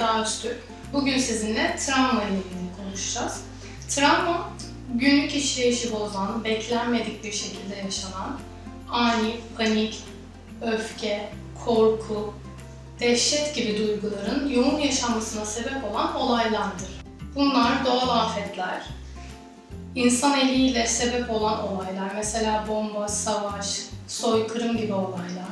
Seda Öztürk. Bugün sizinle travma ile ilgili konuşacağız. Travma, günlük işleyişi bozan, beklenmedik bir şekilde yaşanan, ani, panik, öfke, korku, dehşet gibi duyguların yoğun yaşanmasına sebep olan olaylardır. Bunlar doğal afetler, insan eliyle sebep olan olaylar, mesela bomba, savaş, soykırım gibi olaylar,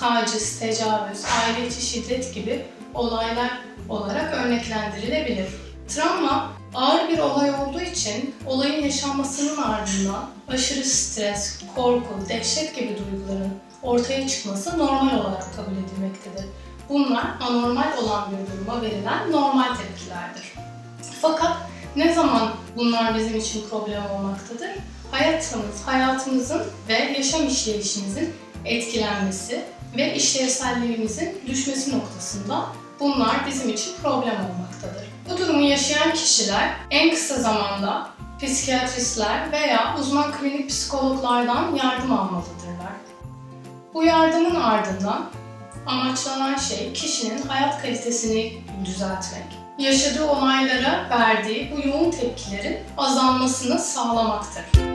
taciz, tecavüz, aile içi şiddet gibi olaylar olarak örneklendirilebilir. Travma ağır bir olay olduğu için olayın yaşanmasının ardından aşırı stres, korku, dehşet gibi duyguların ortaya çıkması normal olarak kabul edilmektedir. Bunlar anormal olan bir duruma verilen normal tepkilerdir. Fakat ne zaman bunlar bizim için problem olmaktadır? Hayatımız, hayatımızın ve yaşam işleyişimizin etkilenmesi ve işlevselliğimizin düşmesi noktasında bunlar bizim için problem olmaktadır. Bu durumu yaşayan kişiler en kısa zamanda psikiyatristler veya uzman klinik psikologlardan yardım almalıdırlar. Bu yardımın ardından amaçlanan şey kişinin hayat kalitesini düzeltmek, yaşadığı olaylara verdiği bu yoğun tepkilerin azalmasını sağlamaktır.